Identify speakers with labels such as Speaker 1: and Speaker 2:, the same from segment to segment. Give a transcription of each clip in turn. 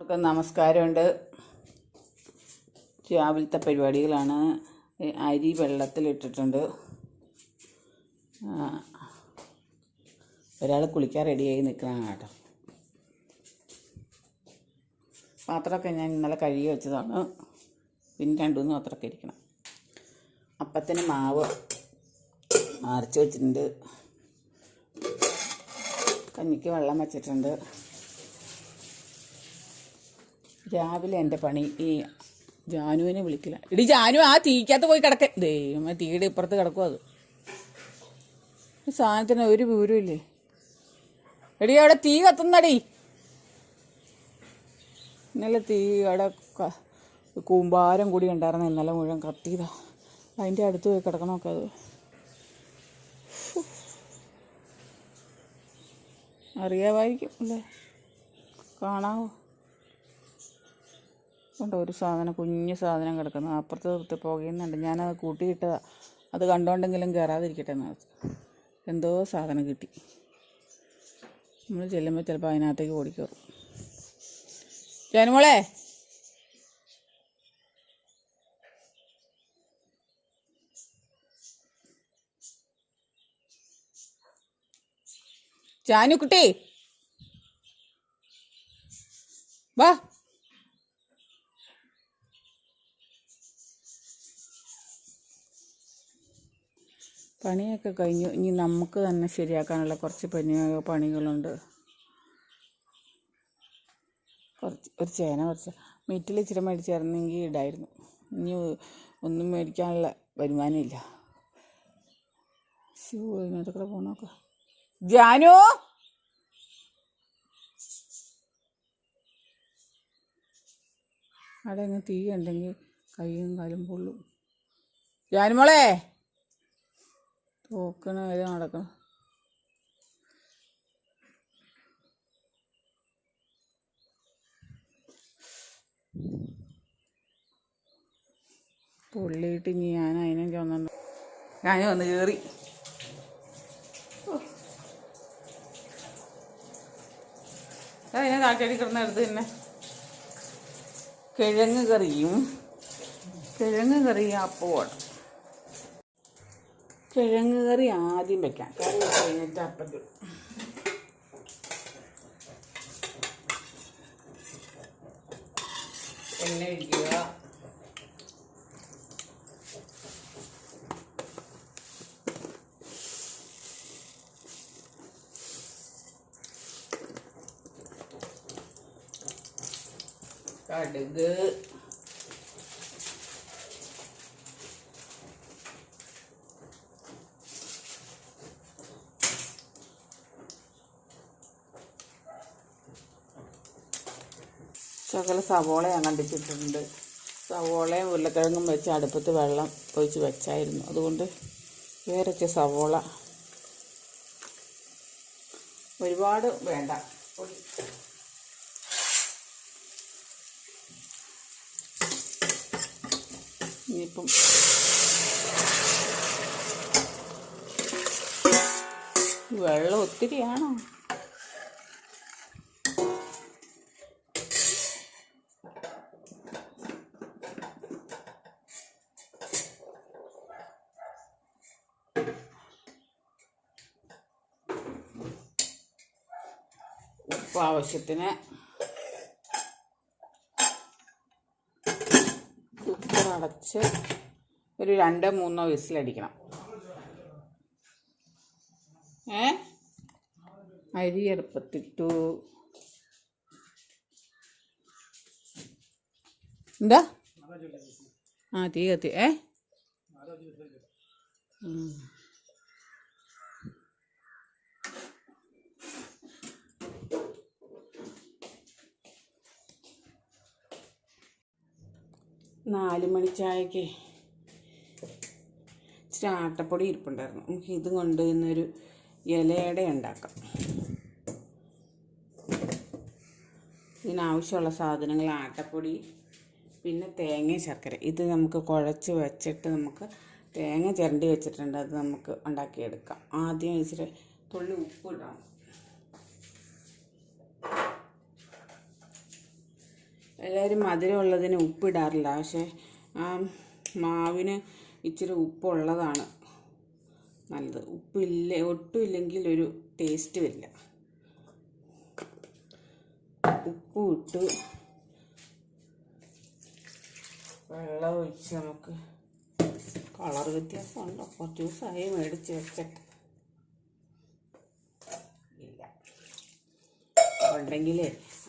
Speaker 1: എല്ലാവർക്കും നമസ്കാരമുണ്ട്. രാവിലത്തെ പരിപാടികളാണ്. അരി വെള്ളത്തിലിട്ടിട്ടുണ്ട് ഒരാൾ കുളിക്കാൻ റെഡിയായി നിൽക്കണം കേട്ടോ. പാത്രമൊക്കെ ഞാൻ ഇന്നലെ കഴുകി വെച്ചതാണ്. പിന്നെ രണ്ടു മൂന്ന് പാത്രമൊക്കെ ഇരിക്കണം. അപ്പത്തിന് മാവ് മറിച്ച് വെച്ചിട്ടുണ്ട്. കഞ്ഞിക്ക് വെള്ളം വെച്ചിട്ടുണ്ട്. രാവിലെ എന്റെ പണി ഈ ജാനുവിനെ വിളിക്കില്ല. ഇടി ജാനു ആ തീക്കകത്ത് പോയി കിടക്ക. ദൈവമേ തീയുടെ ഇപ്പുറത്ത് കിടക്കും അത്. സാധനത്തിന് ഒരു വിവരമില്ലേ എടി അവിടെ തീ കത്തുന്നടി. ഇന്നലെ തീ അവിടെ കൂമ്പാരം കൂടി ഉണ്ടായിരുന്നു. ഇന്നലെ മുഴുവൻ കത്തിയതാ. അതിന്റെ അടുത്ത് പോയി കിടക്കണമൊക്കെ അത്. അറിയാമായിരിക്കും അല്ലേ? കാണാവോ? ഉണ്ട്. ഒരു സാധനം കുഞ്ഞു സാധനം കിടക്കുന്നു. അപ്പുറത്ത് നിർത്തി പുകയുന്നുണ്ട്. ഞാനത് കൂട്ടിയിട്ടതാണ് അത് കണ്ടോണ്ടെങ്കിലും കയറാതിരിക്കട്ടെ എന്ന്. എന്തോ സാധനം കിട്ടി. നമ്മൾ ചെല്ലുമ്പോൾ ചിലപ്പോൾ അതിനകത്തേക്ക് ഓടിക്കയറും ജാനുമോളെ? ജാനുക്കുട്ടി വാ. പണിയൊക്കെ കഴിഞ്ഞു. ഇനി നമുക്ക് തന്നെ ശരിയാക്കാനുള്ള കുറച്ച് പണി പണികളുണ്ട്. കുറച്ച് ഒരു ചേന കുറച്ച്. മീറ്റിൽ ഇച്ചിരി മേടിച്ചായിരുന്നെങ്കിൽ ഇടായിരുന്നു. ഇനി ഒന്നും മേടിക്കാനുള്ള വരുമാനമില്ല ഷൂ ഇതിനകത്തൊക്കെ പോണോക്കെ. ജാനു! അവിടെ തീ ഉണ്ടെങ്കിൽ കൈയും കാലും പൊള്ളും. ജാനുമോളെ! തോക്കണ വരെ നടക്കണം. പുള്ളിയിട്ട് ഇനി ഞാൻ അതിനെ ചുമന്നുണ്ട് ഞാൻ വന്ന് കയറി അതിനെ താഴ്ചടി കിടന്ന എടുത്ത് തന്നെ. കിഴങ്ങ് കറിയും. കിഴങ്ങ് കറിയും അപ്പമാണ് കിഴങ്ങ് കറി ആദ്യം വെക്കാം. കറി കഴിഞ്ഞിട്ട് അപ്പത്തിൽ എണ്ണ ഒഴിക്കുക. കടുക്. ശകല സവോള ഞാൻ കണ്ടിച്ചിട്ടുണ്ട് സവോളയും ഉരുളക്കിഴങ്ങും വെച്ച് അടുപ്പത്ത് വെള്ളം ഒഴിച്ച് വെച്ചായിരുന്നു. അതുകൊണ്ട് വേറൊക്കെ സവോള ഒരുപാട് വേണ്ട. ഇനിയിപ്പം വെള്ളം ഒത്തിരിയാണോ? ഉപ്പ് ആവശ്യത്തിന് കുക്കർ അടച്ച് ഒരു രണ്ടോ മൂന്നോ വിസിലടിക്കണം ഏ അരി അടുപ്പത്തിട്ടു എന്താ ആ തീ കത്തി ഏ നാല് മണി ചായക്ക് ഇച്ചിരി ആട്ടപ്പൊടി ഇരിപ്പുണ്ടായിരുന്നു. നമുക്ക് ഇതും കൊണ്ട് ഇന്നൊരു ഇലയുടെ ഉണ്ടാക്കാം. ഇതിനാവശ്യമുള്ള സാധനങ്ങൾ ആട്ടപ്പൊടി പിന്നെ തേങ്ങയും ശർക്കര. ഇത് നമുക്ക് കുഴച്ച് വെച്ചിട്ട് നമുക്ക് തേങ്ങ ചിരണ്ടി വെച്ചിട്ടുണ്ട്. അത് നമുക്ക് ഉണ്ടാക്കിയെടുക്കാം. ആദ്യം ഇച്ചിരി തുള്ളി ഉപ്പ് ഇടണം. എല്ലാവരും മധുരമുള്ളതിന് ഉപ്പിടാറില്ല പക്ഷേ ആ മാവിന് ഇച്ചിരി ഉപ്പുള്ളതാണ് നല്ലത്. ഉപ്പില്ല ഒട്ടും ഇല്ലെങ്കിൽ ഒരു ടേസ്റ്റ് വരില്ല. ഉപ്പ് ഇട്ട് വെള്ളം ഒഴിച്ച് നമുക്ക് കളർ വ്യത്യാസമുണ്ടോ? കുറച്ച് ദിവസമായി മേടിച്ച് വെച്ചിട്ട്. ഇല്ല. ഉണ്ടെങ്കിൽ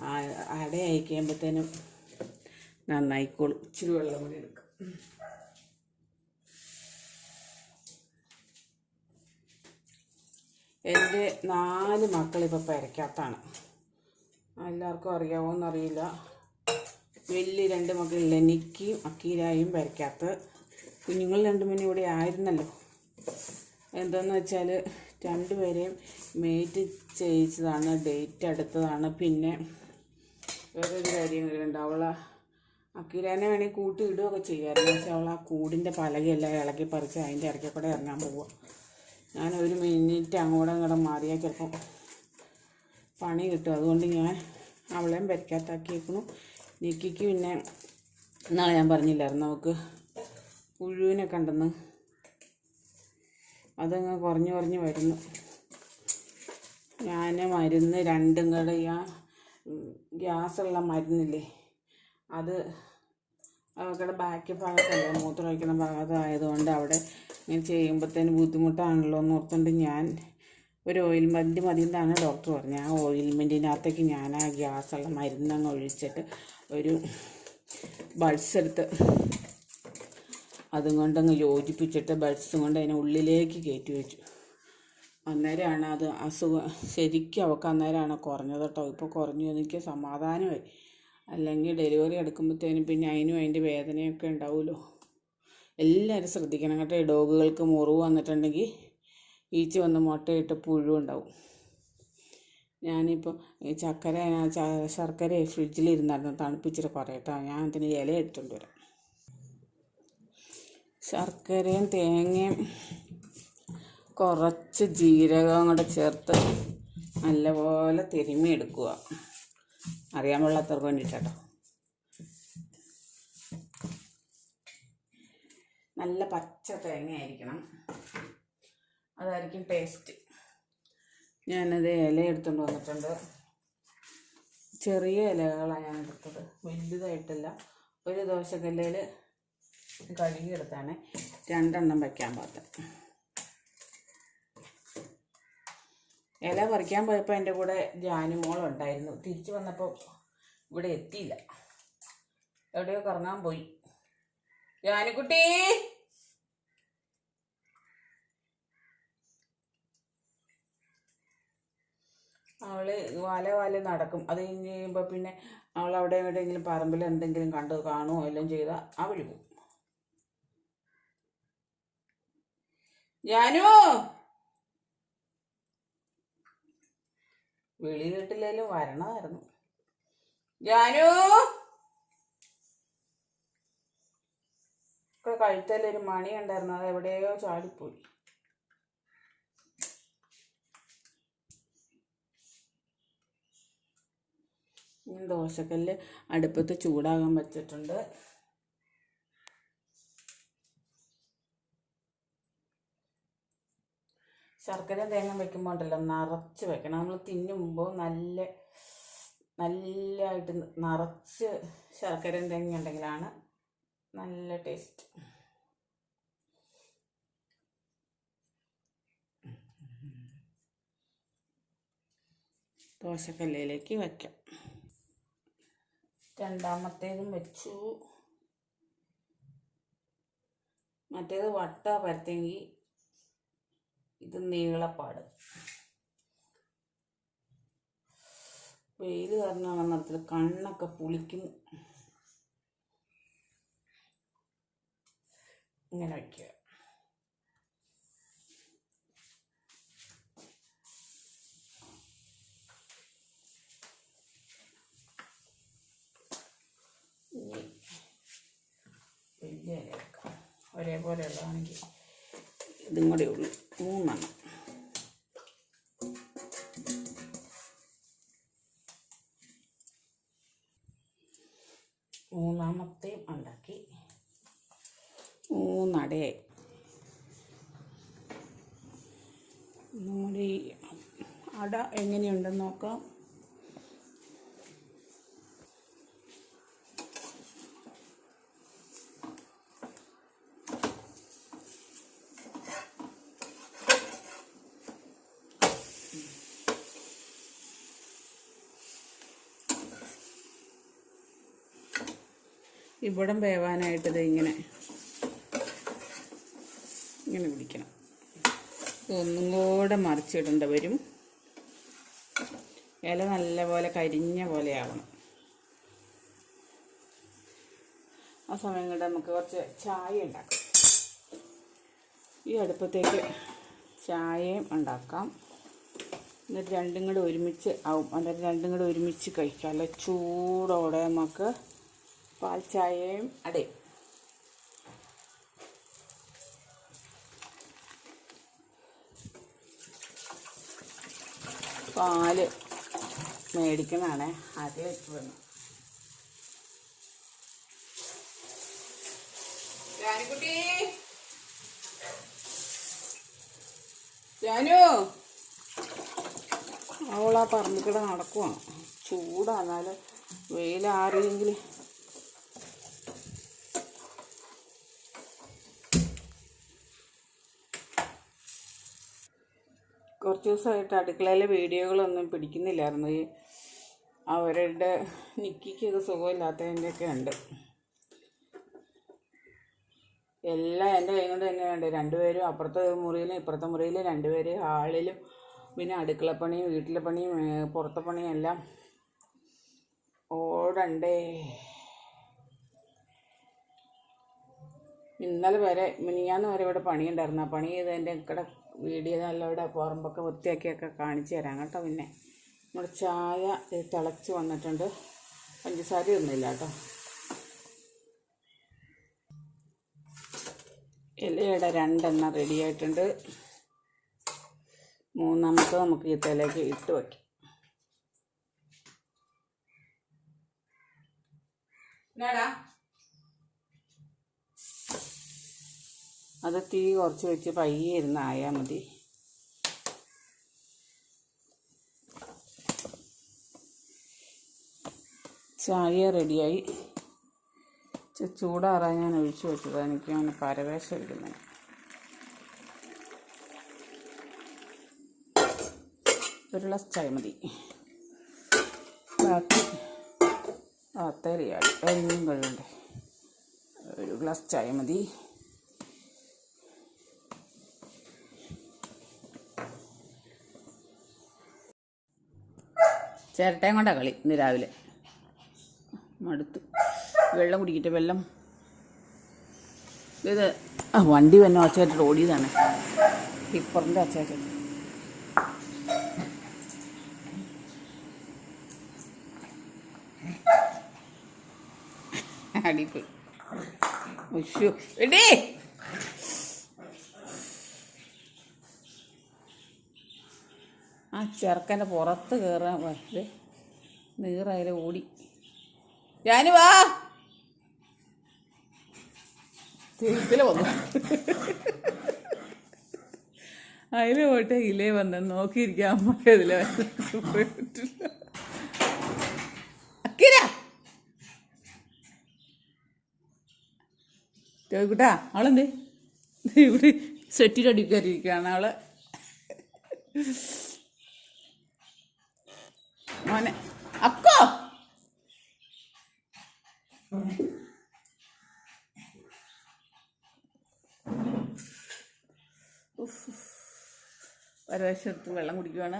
Speaker 1: അട അയക്കുമ്പോഴത്തേനും നന്നായിക്കോളും. ഇച്ചിരി വെള്ളം കൂടി എടുക്കാം. എന്റെ നാല് മക്കളിപ്പോൾ പെരയ്ക്കകത്താണ്. എല്ലാവർക്കും അറിയാമോന്നറിയില്ല വലിയ രണ്ട് മക്കളില്ല. എനിക്കും അക്കീരായും പെരയ്ക്കകത്ത്. കുഞ്ഞുങ്ങൾ രണ്ടുമൂന്നും ഇവിടെ ആയിരുന്നല്ലോ. എന്താണെന്ന് വെച്ചാൽ രണ്ടുപേരെയും മേറ്റ് ചെയ്യിച്ചതാണ് ഡേറ്റ് അടുത്തതാണ്. പിന്നെ വേറൊരു കാര്യം കൂടിയുണ്ട് അവൾ അക്കീരാനെ വേണമെങ്കിൽ കൂട്ടി ഇടുകയൊക്കെ ചെയ്യാമായിരുന്നു പക്ഷെ അവൾ ആ കൂടിന്റെ പലകയെല്ലാം ഇളക്കി പറിച്ച് അതിന്റെ ഇടയ്ക്ക് കൂടെ ഇറങ്ങാൻ പോവുക. ഞാൻ ഒരു മിനിറ്റ് അങ്ങോട്ടും ഇങ്ങോട്ടും മാറിയാൽ ചിലപ്പോൾ പണി കിട്ടും. അതുകൊണ്ട് ഞാൻ അവളെയും പരിക്കാത്താക്കിയേക്കണു നിക്കിക്ക് പിന്നെ എന്നാണ് ഞാൻ പറഞ്ഞില്ലായിരുന്നു. നമുക്ക് പുഴുവിനെ കണ്ടെന്ന്. അതങ്ങ് കുറഞ്ഞു കുറഞ്ഞു വരുന്നു. ഞാൻ മരുന്ന് രണ്ടും കൂടെ ഗ്യാസുള്ള മരുന്നില്ലേ? അത് അവരുടെ ബാക്കി ഭാഗത്തല്ല മൂത്രം ഒഴിക്കുന്ന ഭാഗത്തായതുകൊണ്ട് അവിടെ ഇങ്ങനെ ചെയ്യുമ്പോഴത്തേന് ബുദ്ധിമുട്ടാണല്ലോ എന്ന് ഓർത്തുകൊണ്ട് ഞാൻ ഒരു ഓയിൽമെന്റ് മതി എന്നാണ് ഡോക്ടർ പറഞ്ഞത് ആ ഓയിൽമെന്റിനകത്തേക്ക് ഞാൻ ആ ഗ്യാസുള്ള മരുന്നങ്ങ് ഒഴിച്ചിട്ട് ഒരു ബഡ്സ് എടുത്ത് അതും കൊണ്ടങ്ങ് യോജിപ്പിച്ചിട്ട് ബഡ്സും കൊണ്ട് അതിനെ ഉള്ളിലേക്ക് കയറ്റി വെച്ചു. അന്നേരമാണ് അത് അസുഖം ശരിക്കും അവൾക്ക് അന്നേരമാണ് കുറഞ്ഞത് കേട്ടോ. ഇപ്പോൾ കുറഞ്ഞു എനിക്ക് സമാധാനമായി. അല്ലെങ്കിൽ ഡെലിവറി എടുക്കുമ്പോഴത്തേനും പിന്നെ അതിനും അതിന്റെ വേദനയൊക്കെ ഉണ്ടാവുമല്ലോ. എല്ലാവരും ശ്രദ്ധിക്കണം കേട്ടോ. ഡോഗുകൾക്ക് മുറിവ് വന്നിട്ടുണ്ടെങ്കിൽ ഈച്ച വന്ന് മുട്ടയിട്ട് പുഴു ഉണ്ടാവും. ഞാനിപ്പോൾ ചക്കര ശർക്കര ഫ്രിഡ്ജിലിരുന്നായിരുന്നു. തണുപ്പിച്ചിട്ട് കുറേ കേട്ടോ ഞാൻ അതിന് ഇല എടുത്തുകൊണ്ട് വരാം ശർക്കരയും തേങ്ങയും കുറച്ച് ജീരകം കൂടെ ചേർത്ത് നല്ലപോലെ തിരുമ്മി എടുക്കുക. അറിയാൻ പാടില്ലാത്തവർക്ക് വേണ്ടിയിട്ടോ നല്ല പച്ച തേങ്ങയായിരിക്കണം. അതായിരിക്കും ടേസ്റ്റ് ഞാനത് ഇല എടുത്തുകൊണ്ട് വന്നിട്ടുണ്ട്. ചെറിയ ഇലകളാണ് ഞാൻ എടുത്തത്. വലുതായിട്ടില്ല. ഒരു ദോശക്കല്ലയിൽ കഴുകിയെടുത്താണ് രണ്ടെണ്ണം വയ്ക്കാൻ പാത്രം ഇല പറിക്കാൻ പോയപ്പോൾ എന്റെ കൂടെ ജാനുമോൾ ഉണ്ടായിരുന്നു. തിരിച്ചു വന്നപ്പോൾ ഇവിടെ എത്തിയില്ല. എവിടെയോ കറങ്ങാൻ പോയി. ജാനുക്കുട്ടി അവൾ വാല വാല നടക്കും. അത് കഴിഞ്ഞ് കഴിയുമ്പോൾ പിന്നെ അവൾ അവിടെ എവിടെയെങ്കിലും പറമ്പിൽ എന്തെങ്കിലും കണ്ട് കാണുമോ എല്ലാം ചെയ്താൽ വഴി പോകും ജാനു! വിളി കേട്ടില്ലേലും വരണമായിരുന്നു. ജാനു! ഒക്കെ കഴുത്തല്ലൊരു മണി ഉണ്ടായിരുന്നു അത് എവിടെയോ ചാടിപ്പോയി. ദോശക്കല്ല് അടുപ്പത്ത് ചൂടാകാൻ വെച്ചിട്ടുണ്ട്. ശർക്കര തേങ്ങ വെക്കുമ്പോൾ ഉണ്ടല്ലോ നിറച്ച് വെക്കണം. നമ്മൾ തിന്നുമ്പോൾ നല്ല നല്ലതായിട്ട് നിറച്ച് ശർക്കരയും തേങ്ങ ഉണ്ടെങ്കിലാണ് നല്ല ടേസ്റ്റ് ദോശക്കല്ലിലേക്ക് വയ്ക്കാം രണ്ടാമത്തേതും വെച്ചു. മറ്റേത് വട്ട പരത്തെങ്കിൽ ഇത് നീളപ്പാട് വെയിൽ കാരണമാണ് നടത്തിയത് കണ്ണൊക്കെ പുളിക്കും. ഇങ്ങനെ വയ്ക്കുക വലിയ ഒരേപോലെയുള്ളതാണെങ്കിൽ ഇതും കൂടെ ഉള്ളു. മൂന്നെണ്ണം.
Speaker 2: മൂന്നാമത്തെയും ഉണ്ടാക്കി.
Speaker 1: മൂന്നടയായി. നമ്മുടെ ഈ അട എങ്ങനെയുണ്ടെന്ന് നോക്കാം. ഇവിടം വേവാനായിട്ട് ഇങ്ങനെ. ഇങ്ങനെ പിടിക്കണം. ഒന്നും കൂടെ മറിച്ചിടേണ്ട വരും. ഇല നല്ലപോലെ കരിഞ്ഞ പോലെ ആവണം. ആ സമയം കൊണ്ട് നമുക്ക് കുറച്ച് ചായ ഉണ്ടാക്കാം. ഈ അടുപ്പത്തേക്ക് ചായയും ഉണ്ടാക്കാം. എന്നിട്ട് രണ്ടും കൂടെ ഒരുമിച്ച് ആവും. എന്നിട്ട് രണ്ടും കൂടെ ഒരുമിച്ച് കഴിക്കാം. അല്ല ചൂടോടെ നമുക്ക് പാൽ ചായയും അടയും പാൽ മേടിക്കുന്നതാണ്. ആദ്യം ഇട്ട് വന്നു. ജാനുകുട്ടി ജാനു അവളാ പറമ്പിക്കൂടെ നടക്കുവാണ് ചൂടാന്നാൽ വെയിലാറിയെങ്കിൽ കുറച്ച് ദിവസമായിട്ട് അടുക്കളയിലെ വീഡിയോകളൊന്നും പിടിക്കുന്നില്ലായിരുന്നു. ഈ അവരുടെ നിക്കിക്കൊക്കെ സുഖമില്ലാത്തതിന്റെയൊക്കെ ഉണ്ട്. എല്ലാം എന്റെ കൈ കൊണ്ട് തന്നെയുണ്ട് രണ്ടുപേരും അപ്പുറത്തെ മുറിയിലും ഇപ്പുറത്തെ മുറിയിലും രണ്ടുപേരും ഹാളിലും പിന്നെ അടുക്കള പണിയും വീട്ടിലെ പണിയും പുറത്തെ പണിയും എല്ലാം ഓടണ്ടേ? ഇന്നലെ വരെ മിനിഞ്ഞാന്ന് വരെ ഇവിടെ പണിയുണ്ടായിരുന്നു. ആ പണി ചെയ്തതിന്റെ ഇവിടെ വീഡിയോ നല്ല ഇവിടെ പുറമ്പൊക്കെ വൃത്തിയാക്കിയൊക്കെ കാണിച്ചു തരാം കേട്ടോ പിന്നെ. നമ്മുടെ ചായ തിളച്ച് വന്നിട്ടുണ്ട്. പഞ്ചസാര ഒന്നുമില്ല കേട്ടോ. ഇലയുടെ രണ്ടെണ്ണം റെഡി ആയിട്ടുണ്ട്. മൂന്നാമത്തെ നമുക്ക് ഈ തലയ്ക്ക് ഇട്ട് വയ്ക്കാം. എന്നാടാ? അത് തീ കുറച്ച് വെച്ച് പയ്യെ ഇരുന്ന് ആയാൽ മതി. ചായ റെഡിയായി. ചൂടാറാൻ ഞാൻ ഒഴിച്ചു വെച്ചതാണ് എനിക്ക് അങ്ങനെ പരവേശം ഇടുന്നത് ഒരു ഗ്ലാസ് ചായ മതി. ബാക്കി ആ അത്തരിയായി എല്ലാം കഴിയണ്ടേ ഒരു ഗ്ലാസ് ചായ മതി. ചിരട്ടയും കൊണ്ടാണ് കളി ഇന്ന് രാവിലെ. മടുത്തു. വെള്ളം കുടിക്കട്ടെ വെള്ളം. ഇത് വണ്ടി വന്നെ ഒച്ചയായിട്ട് ഓടിയതാണ്. ടിപ്പറിന്റെ ഒച്ചയായിട്ട് അടിപ്പ് ഉഷു. എടേ! ആ ചെറുക്കന്റെ പുറത്ത് കയറാൻ വേ നീറായാലും ഓടി. ഞാൻ വാ. തിരിക്കൽ വന്നു. അതിൽ പോട്ടെ ഇലേ വന്ന് നോക്കിയിരിക്കാൻ പോയതില്ല പോയിട്ടില്ല അക്കിര. ചോദിക്കൂട്ടാ അവളെന്തേ? ഇവിടെ സെറ്റിലടി കയറിയിരിക്കുകയാണ് അവൾ. മോനെ. അക്കോ. ഒരവശത്ത് വെള്ളം കുടിക്കുവാണ്.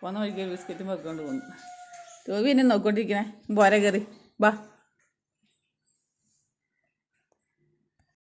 Speaker 1: പോന്ന വഴിക്ക് ബിസ്ക്കറ്റും വെക്കൊണ്ട് പോന്നു ടോബി എന്നെ നോക്കൊണ്ടിരിക്കണേ പോരാ കയറി ബാ.